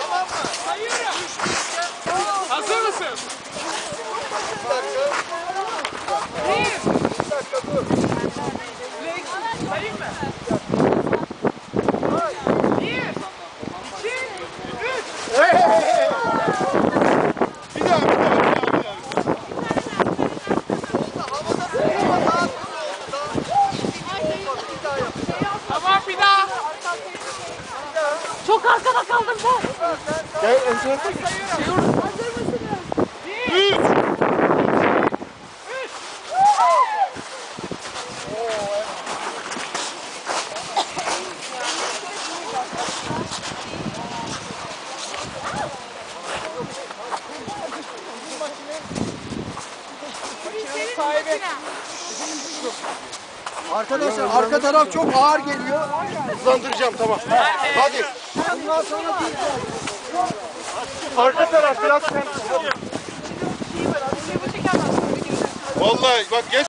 Tamam mı? Hayır. Hazır mısın? Bir dakika. Bir. Bir dakika dur. Lex, sayayım mı? Bir, iki, üç. Hey! Mısın? Arkadaşlar arka taraf çok ağır geliyor. Hızlandıracağım tamam. Hadi. Arka taraf biraz sen. Vallahi bak geç.